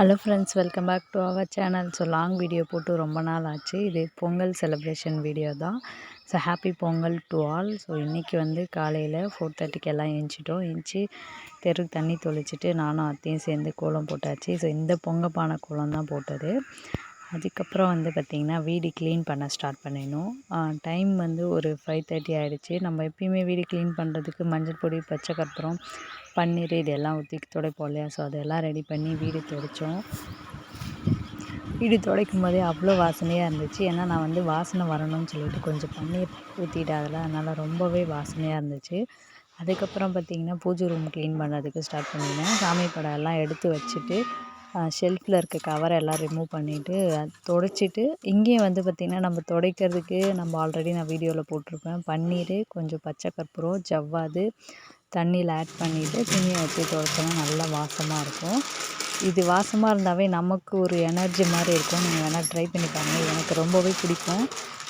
Hello friends welcome back to our channel so long video போட்டு ரொம்ப நாள் ஆச்சு. இது பொங்கல் செலிப்ரேஷன் வீடியோ தான். So happy Pongal to all so இன்றைக்கி வந்து காலையில் ஃபோர் தேர்ட்டிக்கு எல்லாம் எழுந்திட்டோம் எழுந்துச்சி தெருக்கு தண்ணி தொளிச்சிட்டு நானும் அத்தையும் சேர்ந்து கோலம் போட்டாச்சு. ஸோ இந்த பொங்க பானை கோலம் தான் போட்டது. அதுக்கப்புறம் வந்து பார்த்திங்கன்னா வீடு க்ளீன் பண்ண ஸ்டார்ட் பண்ணிடணும் டைம் வந்து ஒரு ஃபைவ் தேர்ட்டி ஆகிடுச்சி நம்ம எப்பயுமே வீடு க்ளீன் பண்ணுறதுக்கு மஞ்சள் பொடி பச்சை கற்பூரம் பன்னீர் இதெல்லாம் ஊற்றி துடைப்போம் இல்லையா? ஸோ அதெல்லாம் ரெடி பண்ணி வீடு துடைச்சோம். வீடு துடைக்கும் போதே அவ்வளோ வாசனையாக இருந்துச்சு. ஏன்னா நான் வந்து வாசனை வரணும்னு சொல்லிட்டு கொஞ்சம் பன்னீர் ஊற்றிட்டேன் அதில் அதனால் ரொம்பவே வாசனையாக இருந்துச்சு. அதுக்கப்புறம் பார்த்திங்கன்னா பூஜை ரூம் க்ளீன் பண்ணுறதுக்கு ஸ்டார்ட் பண்ணினேன் சாமி படம் எல்லாம் எடுத்து வச்சுட்டு ஷெல்ஃபில் இருக்க கவரை எல்லாம் ரிமூவ் பண்ணிவிட்டு துடைச்சிட்டு இங்கேயும் வந்து பார்த்திங்கன்னா நம்ம துடைக்கிறதுக்கு நம்ம ஆல்ரெடி நான் வீடியோவில் போட்டிருப்பேன். பன்னீர் கொஞ்சம் பச்சை கற்பூரம் ஜவ்வாது தண்ணியில் ஆட் பண்ணிவிட்டு துணியை வச்சு துவைச்சோன்னா நல்லா வாசமாக இருக்கும். இது வாசமாக இருந்தாவே நமக்கு ஒரு எனர்ஜி மாதிரி இருக்கும் நீங்கள் வேணால் ட்ரை பண்ணி பாருங்கள் எனக்கு ரொம்பவே பிடிக்கும்.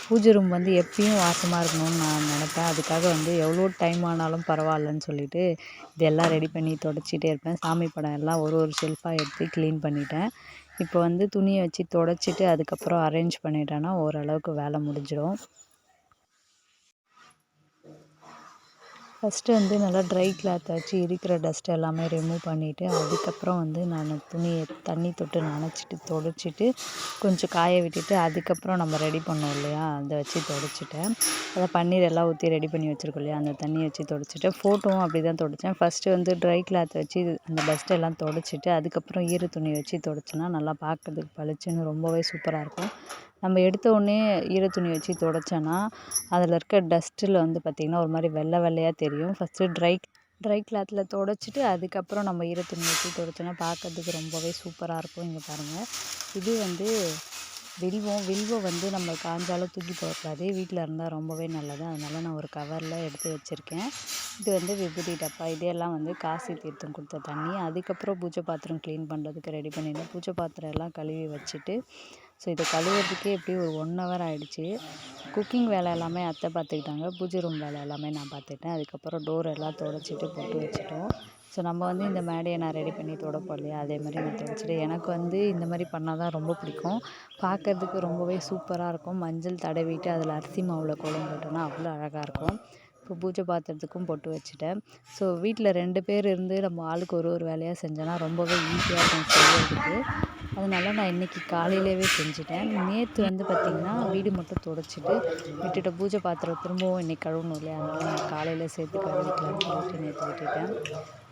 பூஜை ரூம் வந்து எப்பயும் வாசமாக இருக்கணும்னு நான் நினப்பேன். அதுக்காக வந்து எவ்வளோ டைம் ஆனாலும் பரவாயில்லன்னு சொல்லிட்டு இதெல்லாம் ரெடி பண்ணி தொடச்சிட்டே இருப்பேன். சாமி படம் எல்லாம் ஒரு ஒரு ஷெல்ஃபாக எடுத்து க்ளீன் பண்ணிட்டேன். இப்போ வந்து துணியை வச்சு தொடச்சிட்டு அதுக்கப்புறம் அரேஞ்ச் பண்ணிட்டேன்னா ஓரளவுக்கு வேலை முடிஞ்சிடும். ஃபஸ்ட்டு வந்து நல்லா ட்ரை கிளாத்தை வச்சு இருக்கிற டஸ்ட் எல்லாமே ரிமூவ் பண்ணிவிட்டு அதுக்கப்புறம் வந்து நான் துணியை தண்ணி தொட்டு நனைச்சிட்டு தொடச்சிட்டு கொஞ்சம் காய விட்டுட்டு அதுக்கப்புறம் நம்ம ரெடி பண்ணோம் இல்லையா? அதை வச்சு தொடச்சிட்டேன் அதை பன்னீர் எல்லாம் ஊற்றி ரெடி பண்ணி வச்சுருக்கோம் இல்லையா? அந்த தண்ணியை வச்சு துடச்சிட்டேன் ஃபோட்டோவும் அப்படி தான் தொடச்சேன் ஃபஸ்ட்டு வந்து ட்ரை கிளாத்தை வச்சு அந்த டஸ்ட் எல்லாம் தொடச்சிட்டு அதுக்கப்புறம் ஈர துணி வச்சு தொடச்சோன்னா நல்லா பார்க்கறதுக்கு பளிச்சுன்னு ரொம்பவே சூப்பராக இருக்கும். நம்ம எடுத்த உடனே ஈர துணி வச்சு துடச்சோன்னா அதில் இருக்க டஸ்ட்டில் வந்து பார்த்திங்கன்னா ஒரு மாதிரி வெள்ளை வெள்ளையாக தெரியும். ஃபஸ்ட்டு ட்ரை ட்ரை கிளாத்தில் துடச்சிட்டு அதுக்கப்புறம் நம்ம ஈர துணி வச்சு துடைச்சோன்னா பார்க்கறதுக்கு ரொம்பவே சூப்பராக இருக்கும். இங்கே பாருங்கள் இது வந்து வில்வம் வில்வம் வந்து நம்ம காஞ்சாலும் தூக்கி போடக்கூடாது. வீட்டில் இருந்தால் ரொம்பவே நல்லது. அதனால் நான் ஒரு கவரில் எடுத்து வச்சுருக்கேன். இது வந்து விபூதி டப்பா. இதெல்லாம் வந்து காசி தீர்த்தம் கொடுத்த தண்ணி. அதுக்கப்புறம் பூஜை பாத்திரம் க்ளீன் பண்ணுறதுக்கு ரெடி பண்ணிவிட்டேன் பூஜை பாத்திரம் எல்லாம் கழுவி வச்சுட்டு ஸோ இதை கழுவுறதுக்கே எப்படியும் ஒரு ஒன் ஹவர் ஆகிடுச்சி குக்கிங் வேலை எல்லாமே அத்தை பார்த்துக்கிட்டாங்க பூஜை ரூம் வேலை எல்லாமே நான் பார்த்துக்கிட்டேன் அதுக்கப்புறம் டோர் எல்லாம் துடைச்சிட்டு போட்டு வச்சுட்டோம். ஸோ நம்ம வந்து இந்த மேடையை நான் ரெடி பண்ணி தொடப்போம் இல்லையா அதே மாதிரி நான் துடைச்சிட்டு எனக்கு வந்து இந்த மாதிரி பண்ணால் தான் ரொம்ப பிடிக்கும். பார்க்குறதுக்கு ரொம்பவே சூப்பராக இருக்கும். மஞ்சள் தடவிட்டு அதில் அரிசி மாவில் கோலம் போட்டோன்னா அவ்வளோ அழகாக இருக்கும். இப்போ பூஜை பாத்திரத்துக்கும் பொட்டு வச்சுட்டேன். ஸோ வீட்டில் ரெண்டு பேர் இருந்து நம்ம ஆளுக்கு ஒரு ஒரு வேலையாக செஞ்சோன்னா ரொம்பவே ஈஸியாக இருக்கும் செய்யறதுக்கு அதனால் நான் இன்றைக்கி காலையிலவே செஞ்சுட்டேன். நேற்று வந்து பார்த்திங்கன்னா வீடு மட்டும் துடைச்சிட்டு விட்டுட்டு பூஜை பாத்திரம் திரும்பவும் இன்றைக்கி கழுவணும் இல்லையா? அதனால் நான் காலையில் சேர்த்து கழுவிக்கலாம்னு சொல்லிட்டு நேற்று விட்டுட்டேன்.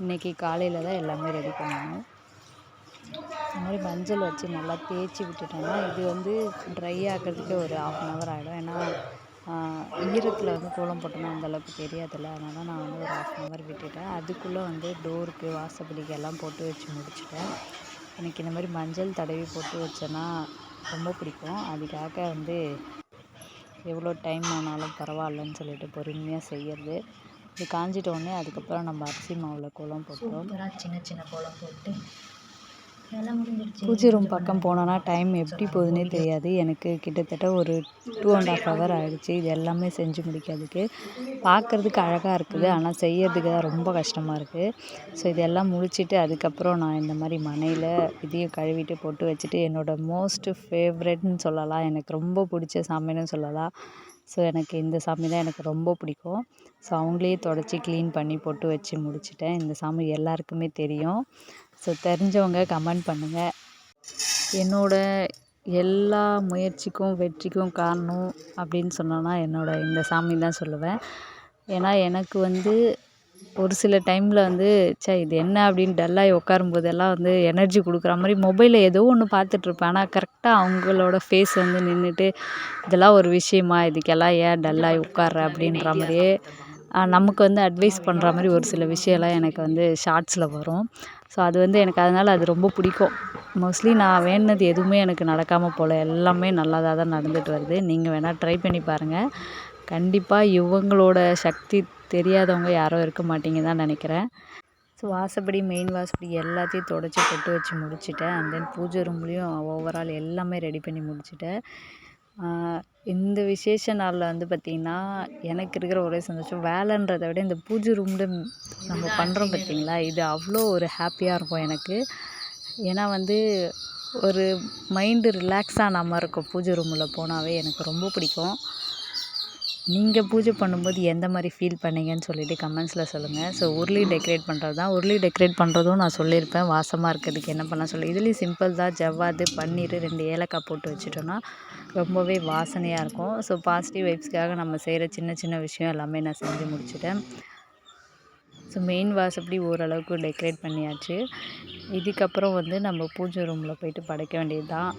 இன்றைக்கி காலையில் தான் எல்லாமே ரெடி பண்ணணும். இந்த மாதிரி மஞ்சள் வச்சு நல்லா தேய்ச்சி விட்டுட்டோம்னா இது வந்து ட்ரை ஆகிறதுக்கே ஒரு ஆஃப் அன் ஹவர் ஆகிடும் ஏன்னா ஈரத்தில் வந்து கோலம் போட்டோம்னா அந்தளவுக்கு தெரியாதுல்ல. அதனால் நான் வந்து ஒரு ஆஃப் அன் ஹவர் விட்டுட்டேன். அதுக்குள்ளே வந்து டோருக்கு வாசப்படிக்கு எல்லாம் போட்டு வச்சு முடிச்சிட்டேன். எனக்கு இந்த மாதிரி மஞ்சள் தடவி போட்டு வச்சேன்னா ரொம்ப பிடிக்கும். அதுக்காக வந்து எவ்வளோ டைம் ஆனாலும் பரவாயில்லன்னு சொல்லிட்டு பொறுமையாக செய்கிறது இது காஞ்சிட்டோடனே அதுக்கப்புறம் நம்ம அரிசி மாவில் கோலம் போட்டோம். சின்ன சின்ன கோலம் போட்டு பூஜை ரூம் பக்கம் போனோன்னா டைம் எப்படி போகுதுன்னே தெரியாது. எனக்கு கிட்டத்தட்ட ஒரு டூ அண்ட் ஆஃப் ஹவர் ஆகிடுச்சி இது எல்லாமே செஞ்சு முடிக்கிறதுக்கு. பார்க்குறதுக்கு அழகாக இருக்குது. ஆனால் செய்யறதுக்கு தான் ரொம்ப கஷ்டமாக இருக்குது ஸோ இதெல்லாம் முடிச்சுட்டு அதுக்கப்புறம் நான் இந்த மாதிரி மனையில் இதையும் கழுவிட்டு போட்டு வச்சுட்டு என்னோடய மோஸ்ட் ஃபேவரெட்னு சொல்லலாம். எனக்கு ரொம்ப பிடிச்ச சாமின்னு சொல்லலாம். ஸோ எனக்கு இந்த சாமி தான் எனக்கு ரொம்ப பிடிக்கும். ஸோ அவங்களே தொடச்சி க்ளீன் பண்ணி போட்டு வச்சு முடிச்சிட்டேன். இந்த சாமி எல்லாருக்குமே தெரியும். ஸோ தெரிஞ்சவங்க கமெண்ட் பண்ணுங்கள் என்னோடய எல்லா முயற்சிக்கும் வெற்றிக்கும் காரணம் அப்படின்னு சொன்னோன்னா என்னோடய இந்த சாமி தான் சொல்லுவேன். ஏன்னா எனக்கு வந்து ஒரு சில டைமில் வந்து ச்சே இது என்ன அப்படின்னு டல்லாகி உட்காரும்போதெல்லாம் வந்து எனர்ஜி கொடுக்குற மாதிரி மொபைலில் ஏதோ ஒன்று பார்த்துட்ருப்பேன் ஆனால் கரெக்டாக அவங்களோட ஃபேஸ் வந்து நின்றுட்டு இதெல்லாம் ஒரு விஷயமா? இதுக்கெல்லாம் ஏன் டல்லாகி உட்கார்ற? அப்படின்ற மாதிரியே நமக்கு வந்து அட்வைஸ் பண்ணுற மாதிரி ஒரு சில விஷயம்லாம் எனக்கு வந்து ஷார்ட்ஸில் வரும். ஸோ அது வந்து எனக்கு அதனால் அது ரொம்ப பிடிக்கும். மோஸ்ட்லி நான் வேணுனது எதுவுமே எனக்கு நடக்காமல் போகல எல்லாமே நல்லதாக தான் நடந்துட்டு வருது. நீங்கள் வேணால் ட்ரை பண்ணி பாருங்கள் கண்டிப்பாக இவங்களோட சக்தி தெரியாதவங்க யாரும் இருக்க மாட்டீங்க தான் நினைக்கிறேன். ஸோ வாசப்படி மெயின் வாசப்படி எல்லாத்தையும் தொடச்சி கொட்டு வச்சு முடிச்சிட்டேன். அண்ட் தென் பூஜை ரூம்லேயும் ஓவரால் எல்லாமே ரெடி பண்ணி முடிச்சிட்டேன். இந்த விசேஷ நாளில் வந்து பார்த்திங்கன்னா எனக்கு இருக்கிற ஒரே சந்தோஷம். வேலைன்றதை விட இந்த பூஜை ரூமில் நம்ம பண்ணுறோம் பார்த்திங்களா இது அவ்வளோ ஒரு ஹாப்பியாக இருக்கும் எனக்கு. ஏன்னா வந்து ஒரு மைண்டு ரிலாக்ஸ் ஆன இருக்கும் பூஜை ரூமில் போனாவே எனக்கு ரொம்ப பிடிக்கும். நீங்கள் பூஜை பண்ணும்போது எந்த மாதிரி ஃபீல் பண்ணீங்கன்னு சொல்லிட்டு கமெண்ட்ஸில் சொல்லுங்கள் ஸோ உருளி டெக்கரேட் பண்ணுறது தான் உருளி டெக்கரேட் பண்ணுறதும் நான் சொல்லியிருப்பேன். வாசமாக இருக்கிறதுக்கு என்ன பண்ணலாம் சொல்லி. இதுலேயும் சிம்பிள் தான். ஜவ்வாது பன்னீர் ரெண்டு ஏலக்காய் போட்டு வச்சுட்டோன்னா ரொம்பவே வாசனையாக இருக்கும். ஸோ பாசிட்டிவ் வைப்ஸ்க்காக நம்ம செய்கிற சின்ன சின்ன விஷயம் எல்லாமே நான் செஞ்சு முடிச்சிட்டேன். ஸோ மெயின் வாசப்படி ஓரளவுக்கு டெக்கரேட் பண்ணியாச்சு. இதுக்கப்புறம் வந்து நம்ம பூஜை ரூமில் போயிட்டு படைக்க வேண்டியது தான்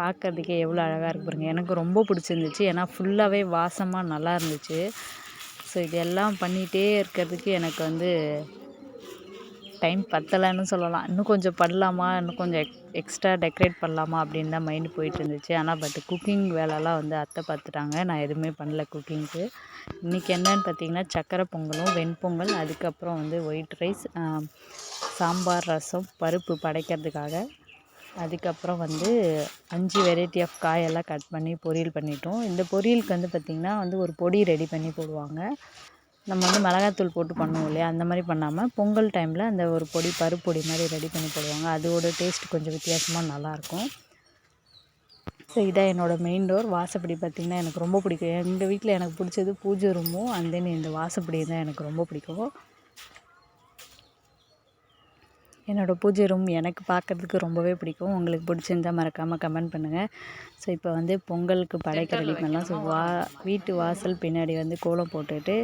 பார்க்கறதுக்கே எவ்வளோ அழகாக இருக்கு பாருங்கள் எனக்கு ரொம்ப பிடிச்சிருந்துச்சு. ஏன்னா ஃபுல்லாகவே வாசமாக நல்லா இருந்துச்சு. ஸோ இதெல்லாம் பண்ணிகிட்டே இருக்கிறதுக்கு எனக்கு வந்து டைம் பத்தலைன்னு சொல்லலாம். இன்னும் கொஞ்சம் பண்ணலாமா? இன்னும் கொஞ்சம் எக் எக்ஸ்ட்ரா டெக்கரேட் பண்ணலாமா? அப்படின்னு தான் மைண்டு போயிட்டு இருந்துச்சு. ஆனால் பட் குக்கிங் வேலைலாம் வந்து அத்தை பார்த்துட்டாங்க நான் எதுவுமே பண்ணல குக்கிங்க்கு இன்றைக்கி என்னன்னு பார்த்தீங்கன்னா சக்கரை பொங்கலும் வெண்பொங்கல் அதுக்கப்புறம் வந்து ஒயிட் ரைஸ் சாம்பார் ரசம் பருப்பு படைக்கிறதுக்காக அதுக்கப்புறம் வந்து அஞ்சு வெரைட்டி ஆஃப் காயெல்லாம் கட் பண்ணி பொரியல் பண்ணிட்டோம். இந்த பொரியலுக்கு வந்து பார்த்திங்கன்னா வந்து ஒரு பொடி ரெடி பண்ணி போடுவாங்க. நம்ம வந்து மிளகாத்தூள் போட்டு பண்ணுவோம் இல்லையா? அந்த மாதிரி பண்ணாமல் பொங்கல் டைமில் அந்த ஒரு பொடி பருப்பொடி மாதிரி ரெடி பண்ணி போடுவாங்க. அதோட டேஸ்ட் கொஞ்சம் வித்தியாசமாக நல்லாயிருக்கும். ஸோ இதான் என்னோடய மெயின் டோர் வாசப்படி பார்த்திங்கன்னா எனக்கு ரொம்ப பிடிக்கும். எங்கள் வீட்டில் எனக்கு பிடிச்சது பூஜை ரூமும் அண்ட் தென் இந்த வாசப்படி தான் எனக்கு ரொம்ப பிடிக்கும். என்னோடய பூஜை ரூம் எனக்கு பார்க்குறதுக்கு ரொம்பவே பிடிக்கும். உங்களுக்கு பிடிச்சிருந்தா மறக்காமல் கமெண்ட் பண்ணுங்கள் ஸோ இப்போ வந்து பொங்கலுக்கு படைக்க ரெடி பண்ணலாம். ஸோ வா வீட்டு வாசல் பின்னாடி வந்து கோலம் போட்டுட்டு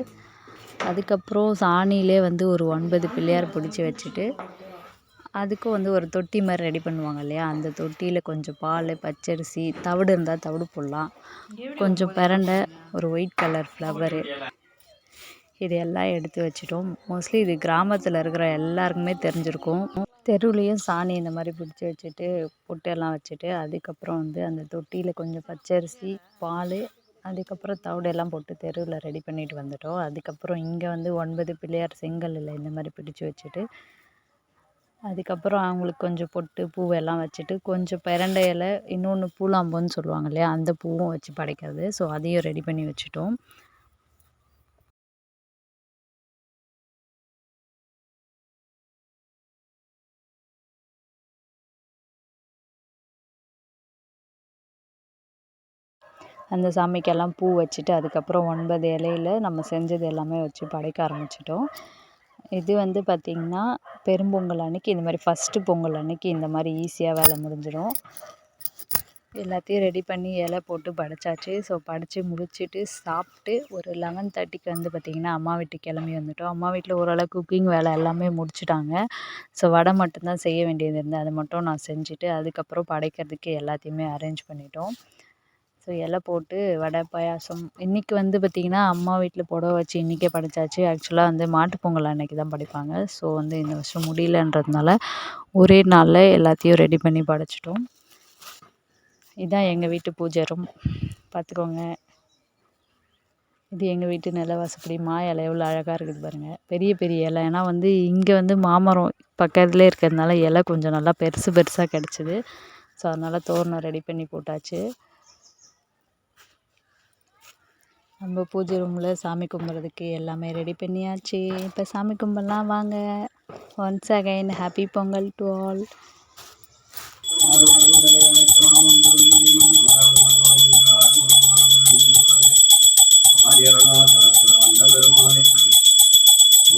அதுக்கப்புறம் சாணியிலே வந்து ஒரு ஒன்பது பிள்ளையார் பிடிச்சி வச்சுட்டு அதுக்கும் வந்து ஒரு தொட்டி மாதிரி ரெடி பண்ணுவாங்க இல்லையா? அந்த தொட்டியில் கொஞ்சம் பால் பச்சரிசி தவிடு இருந்தால் தவிடு போடலாம். கொஞ்சம் பிரண்டை ஒரு ஒயிட் கலர் ஃப்ளவரு இது எல்லாம் எடுத்து வச்சிட்டோம். மோஸ்ட்லி இது கிராமத்தில் இருக்கிற எல்லாருக்குமே தெரிஞ்சிருக்கும். தெருவுலேயும் சாணி இந்த மாதிரி பிடிச்சி வச்சுட்டு பொட்டெல்லாம் வச்சுட்டு அதுக்கப்புறம் வந்து அந்த தொட்டியில் கொஞ்சம் பச்சரிசி பால் அதுக்கப்புறம் தவிடெல்லாம் போட்டு தெருவில் ரெடி பண்ணிட்டு வந்துட்டோம். அதுக்கப்புறம் இங்கே வந்து ஒன்பது பிள்ளையார் செங்கல்லில் இந்த மாதிரி பிடிச்சி வச்சுட்டு அதுக்கப்புறம் அவங்களுக்கு கொஞ்சம் பொட்டு பூவெல்லாம் வச்சுட்டு கொஞ்சம் பிரண்டை இலை இன்னொன்று பூலாம்பூன்னு சொல்லுவாங்க இல்லையா அந்த பூவும் வச்சு படைக்கிறது. ஸோ அதையும் ரெடி பண்ணி வச்சுட்டோம். அந்த சாமிக்கெல்லாம் பூ வச்சுட்டு அதுக்கப்புறம் ஒன்பது இலையில நம்ம செஞ்சது எல்லாமே வச்சு படைக்க ஆரம்பிச்சிட்டோம். இது வந்து பார்த்திங்கன்னா பெரும்பொங்கல் அன்னைக்கு இந்த மாதிரி ஃபஸ்ட்டு பொங்கல் அன்னைக்கு இந்த மாதிரி ஈஸியாக வேலை முடிஞ்சிடும். எல்லாத்தையும் ரெடி பண்ணி இலை போட்டு படைச்சாச்சு. ஸோ படைச்சி முடிச்சுட்டு சாப்பிட்டு ஒரு லெவன் தேர்ட்டிக்கு வந்து பார்த்திங்கன்னா அம்மா வீட்டுக்கு கிளம்பி வந்துட்டோம். அம்மா வீட்டில் ஓரளவு குக்கிங் வேலை எல்லாமே முடிச்சுட்டாங்க. ஸோ வடை மட்டும்தான் செய்ய வேண்டியது இருந்தது. அதை மட்டும் நான் செஞ்சுட்டு அதுக்கப்புறம் படைக்கிறதுக்கு எல்லாத்தையுமே அரேஞ்ச் பண்ணிட்டோம். ஸோ இலை போட்டு வடை பாயாசம். இன்றைக்கி வந்து பார்த்திங்கன்னா அம்மா வீட்டில் புடவ வச்சு இன்றைக்கே படைச்சாச்சு. ஆக்சுவலாக வந்து மாட்டுப் பொங்கல் அன்றைக்கி தான் படைப்பாங்க. ஸோ வந்து இந்த வருஷம் முடியலன்றதுனால ஒரே நாளில் எல்லாத்தையும் ரெடி பண்ணி படைச்சிட்டோம். இதுதான் எங்கள் வீட்டு பூஜை ரூம் பார்த்துக்கோங்க. இது எங்கள் வீட்டு நிலவாசப்படி மா இலை எவ்வளோ அழகாக இருக்குது பாருங்கள் பெரிய பெரிய இலை. ஏன்னா வந்து இங்கே வந்து மாமரம் பக்கத்துலேயே இருக்கிறதுனால இலை கொஞ்சம் நல்லா பெருசு பெருசாக கிடச்சிது. ஸோ அதனால் தோரணம் ரெடி பண்ணி போட்டாச்சு. நம்ம பூஜை ரூமில் சாமி கும்பிட்றதுக்கு எல்லாமே ரெடி பண்ணியாச்சு இப்போ சாமி கும்பிட்லாம் வாங்க once again happy Pongal to all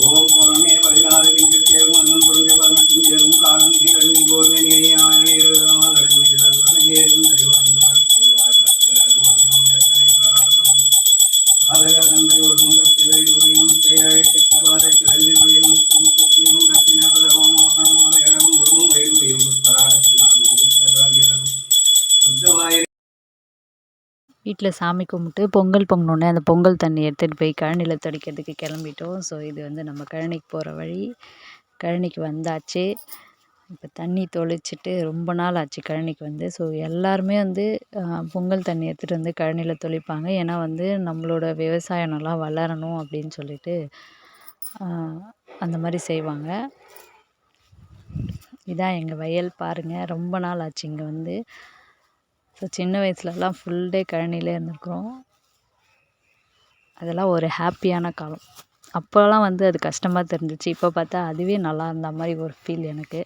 ஓம் பதினாறு புரிஞ்ச காலம் நிகழ்வில் வீட்டில் சாமி கும்பிட்டு பொங்கல் பொங்கினோன்னே அந்த பொங்கல் தண்ணி எடுத்துகிட்டு போய் கழனியில் தெளிக்கிறதுக்கு கிளம்பிட்டோம். ஸோ இது வந்து நம்ம கழனிக்கு போகிற வழி. கழனிக்கு வந்தாச்சு. இப்போ தண்ணி தெளிச்சிட்டு ரொம்ப நாள் ஆச்சு கழனிக்கு வந்து. ஸோ எல்லாருமே வந்து பொங்கல் தண்ணி எடுத்துகிட்டு வந்து கழனியில் தெளிப்பாங்க. ஏன்னா வந்து நம்மளோட விவசாயம் நல்லா வளரணும் அப்படின்னு சொல்லிட்டு அந்த மாதிரி செய்வாங்க. இதான் எங்கள் வயல் பாருங்கள் ரொம்ப நாள் ஆச்சு இங்கே வந்து. ஸோ சின்ன வயசுலலாம் ஃபுல் டே கழனிலே இருந்திருக்கிறோம். அதெல்லாம் ஒரு ஹாப்பியான காலம். அப்போலாம் வந்து அது கஷ்டமாக தெரிஞ்சிச்சு. இப்போ பார்த்தா அதுவே நல்லா இருந்த மாதிரி ஒரு ஃபீல் எனக்கு.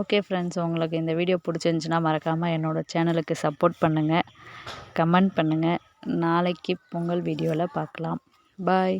ஓகே ஃப்ரெண்ட்ஸ் உங்களுக்கு இந்த வீடியோ பிடிச்சிருந்துச்சின்னா மறக்காமல் என்னோடய சேனலுக்கு சப்போர்ட் பண்ணுங்கள் கமெண்ட் பண்ணுங்கள் நாளைக்கு பொங்கல் வீடியோவில் பார்க்கலாம். பாய்